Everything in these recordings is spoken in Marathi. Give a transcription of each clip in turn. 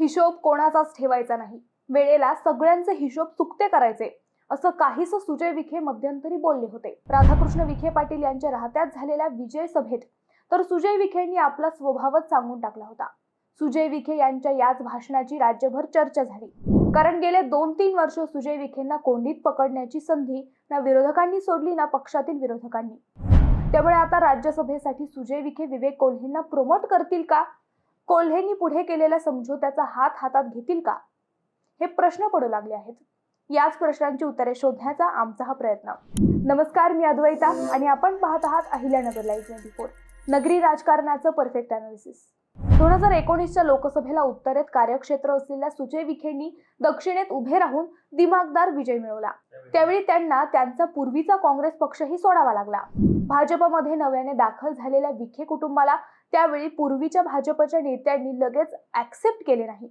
हिशोब कोणाचाच ठेवायचा नाही. वेळेला सगळ्यांचे हिशोब चुकते करायचे असं काहीच सुजय विखे मध्यंतरी बोलले होते. राधाकृष्ण विखे पाटील यांच्या राहत्यात झालेल्या विजय सभेत तर सुजय विखेंनी आपला स्वभावच सांगून टाकला होता. सुजय विखे यांच्या याच भाषणाची राज्यभर चर्चा झाली. कारण गेले दोन तीन वर्ष सुजय विखेंना कोंडीत पकडण्याची संधी ना विरोधकांनी सोडली ना पक्षातील विरोधकांनी. त्यामुळे आता राज्यसभेसाठी सुजय विखे विवेक कोल्हेंना प्रमोट करतील का? कोल्हेंनी पुढे केलेल्या समझोत्याचा हात हातात घेतील का? हे प्रश्न पडू लागले आहेत. याच प्रश्नांची उत्तरे शोधण्याचा आमचा हा प्रयत्न. नमस्कार मी अद्वैता आणि आपण पाहत आहात अहिल्यानगर लाईव्ह ट्वेंटी फोर नगरी राजकारणाचं परफेक्ट अनालिसिस दोन हजार एकोणीसच्या लोकसभेला उत्तरेत कार्यक्षेत्र असलेल्या सुजय विखेंनी दक्षिणेत उभे राहून दिमागदार विजय मिळवला. त्यावेळी त्यांना त्यांचा पूर्वीचा काँग्रेस पक्षही सोडावा लागला. भाजपमध्ये नव्याने दाखल झालेल्या विखे कुटुंबाला त्यावेळी पूर्वीच्या भाजपच्या नेत्यांनी लगेच ऍक्सेप्ट केले नाही.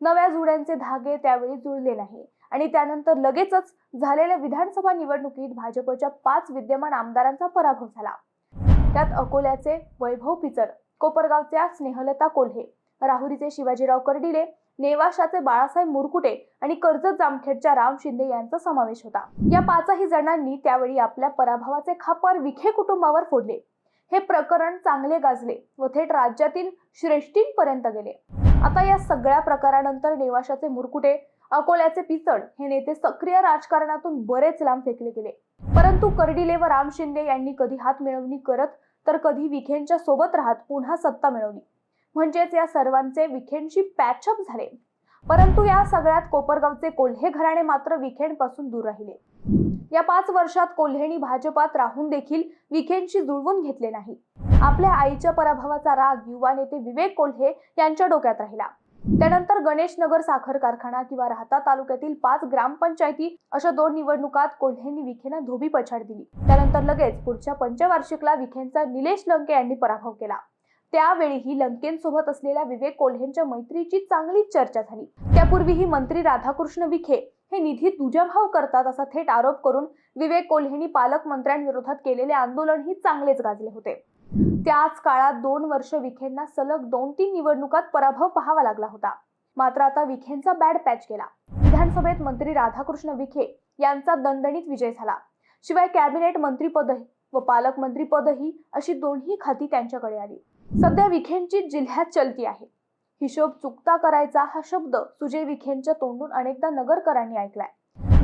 नव्या जुड्यांचे धागे त्यावेळी जुळले नाही आणि त्यानंतर लगेचच झालेल्या विधानसभा निवडणुकीत भाजपच्या पाच विद्यमान आमदारांचा पराभव झाला. त्यात अकोल्याचे वैभव पिचड कोपरगावच्या स्नेहलता कोल्हे राहुरीचे शिवाजीराव कर्डिले नेवाशाचे बाळासाहेब मुरकुटे आणि कर्जत जामखेडच्या राम शिंदे यांचा समावेश होता. या पाचही जणांनी त्यावेळी आपल्या पराभवाचे खापर विखे कुटुंबावर फोडले. हे प्रकरण चांगले गाजले व थेट राज्यातील श्रेष्ठींपर्यंत गेले. आता या सगळ्या प्रकारानंतर नेवाशाचे मुरकुटे अकोल्याचे पिचड हे नेते सक्रिय राजकारणातून बरेच लांब फेकले गेले. परंतु कर्डिले व राम शिंदे यांनी कधी हात मिळवणी करत तर कधी विखेंच्या सोबत राहत पुन्हा सत्ता मिळवली. म्हणजेच या सर्वांचे विखेंडशी पॅचअप झाले. परंतु या सगळ्यात कोपरगावचे कोल्हे घराणे मात्र विखेंपासून दूर राहिले. या पाच वर्षात कोल्हेनी भाजपात राहून देखील विखेंडशी जुळवून घेतले नाही. आपल्या आईच्या पराभवाचा राग युवा नेते विवेक कोल्हे यांच्या डोक्यात राहिला. त्यानंतर गणेश नगर साखर कारखाना किंवा राहता तालुक्यातील पाच ग्रामपंचायती अशा दोन निवडणुकात कोल्हेंनी विखेंना धोबी पछाड दिली. त्यानंतर लगेच पुढच्या पंचवार्षिकला विखेंचा निलेश लंके यांनी पराभव केला. त्यावेळीही लंकेंसोबत असलेल्या विवेक कोल्हेंच्या मैत्रीची चांगलीच चर्चा झाली. त्यापूर्वीही मंत्री राधाकृष्ण विखे हे निधी दुजाभाव करतात असा थेट आरोप करून विवेक कोल्हेंनी पालकमंत्र्यांविरोधात केलेले आंदोलनही चांगलेच गाजले होते. त्याच काळात दोन वर्ष विखेंना सलग दोन तीन निवडणुकात पराभव पाहावा लागला होता. मात्र आता विखेंचा बॅड पॅच केला विधानसभेत मंत्री राधाकृष्ण विखे यांचा दणदणीत विजय झाला. शिवाय कॅबिनेट मंत्रीपदही व पालकमंत्रीपदही अशी दोन्ही खाती त्यांच्याकडे आली. सध्या विखेंची जिल्ह्यात चलती आहे. हिशोब चुकता करायचा हा शब्द सुजय विखेंच्या तोंडून अनेकदा नगरकरांनी ऐकलाय.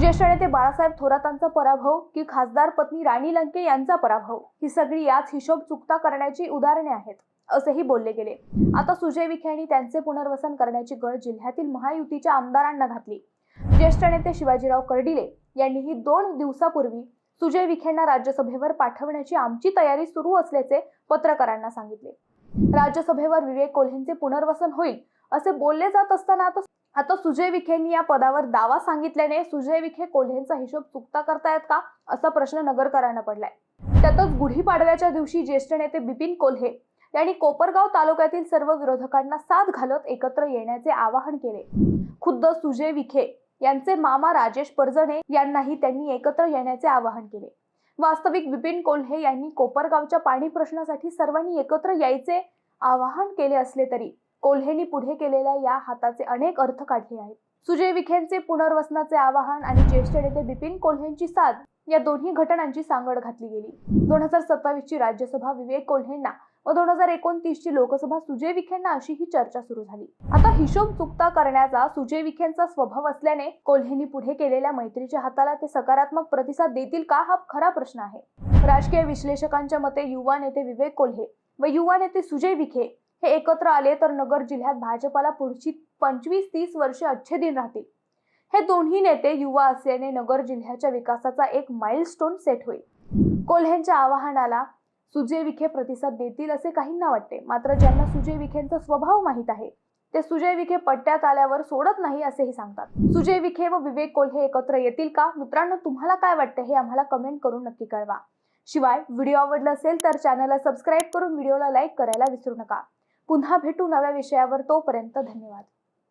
ज्येष्ठ नेते बाळासाहेब थोरातांचा पराभव की खासदार पत्नी राणी लंके यांचा पराभव ही सगळी याच हिशोब चुकता करण्याची उदाहरणे आहेत असेही बोलले गेले. आता सुजय विखे यांनी त्यांचे पुनर्वसन करण्याची गळ जिल्ह्यातील महायुतीच्या आमदारांना घातली. ज्येष्ठ नेते शिवाजीराव कर्डिले यांनीही दोन दिवसापूर्वी सुजय विखेंना राज्यसभेवर पाठवण्याची आमची तयारी सुरू असल्याचे पत्रकारांना सांगितले. राज्यसभेवर विवेक कोल्हेंचे पुनर्वसन होईल असे बोलले जात असताना आता आता सुजय विखेंनी या पदावर दावा सांगितल्याने सुजय विखे कोल्हेंचा हिशोब चुकता करतायत का असा प्रश्न नगरकरांना पडलाय. त्यातच गुढीपाडव्याच्या दिवशी ज्येष्ठ नेते बिपिन कोल्हे यांनी कोपरगाव तालुक्यातील सर्व विरोधकांना साथ घालत एकत्र येण्याचे आवाहन केले. खुद्द सुजय विखे यांचे मामा राजेश परजणे यांनाही त्यांनी एकत्र येण्याचे आवाहन केले. वास्तविक विपिन कोल्हे यांनी कोपरगावच्या पाणी प्रश्नासाठी सर्वांनी एकत्र यायचे आवाहन केले असले तरी कोल्हेंनी पुढे केलेल्या या हाताचे अनेक अर्थ काढले आहेत. सुजय विखेंचे पुनर्वसनाचे आवाहन आणि ज्येष्ठ नेते बिपिन कोल्हेंची साथ या दोन्ही घटनांची सांगड घातली गेली. दोन हजार सत्तावीस ची राज्यसभा विवेक कोल्हेंना व दोन हजार एकोणतीसची लोकसभा सुजय विखेंना अशी ही चर्चा सुरू झाली. आता हिशोब चुकता करण्याचा सुजय विखेंचा स्वभाव असल्याने कोल्हेंनी पुढे केलेल्या मैत्रीच्या हाताला ते सकारात्मक प्रतिसाद देतील का हा खरा प्रश्न आहे. राजकीय विश्लेषकांच्या मते युवा नेते विवेक कोल्हे व युवा नेते सुजय विखे हे एकत्र आले तर नगर जिल्ह्यात भाजपाला पुढची पंचवीस तीस वर्षे अच्छे दिन राहतील. हे दोन्ही नेते युवा असल्याने नगर जिल्ह्याच्या विकासाचा एक माइलस्टोन सेट होईल. कोल्हेंच्या आवाहनाला सुजय विखे प्रतिसाद देतील असे काहींना वाटते. मात्र ज्यांना सुजय विखेंचा स्वभाव माहीत आहे ते सुजय विखे पट्ट्यात आल्यावर सोडत नाही असेही सांगतात. सुजय विखे व विवेक कोल्हे एकत्र येतील का? मित्रांनो तुम्हाला काय वाटतं हे आम्हाला कमेंट करून नक्की कळवा. शिवाय व्हिडिओ आवडला असेल तर चॅनलला सबस्क्राईब करून व्हिडिओला लाईक करायला विसरू नका. पुन्हा भेटू नव्या विषयावर तोपर्यंत धन्यवाद.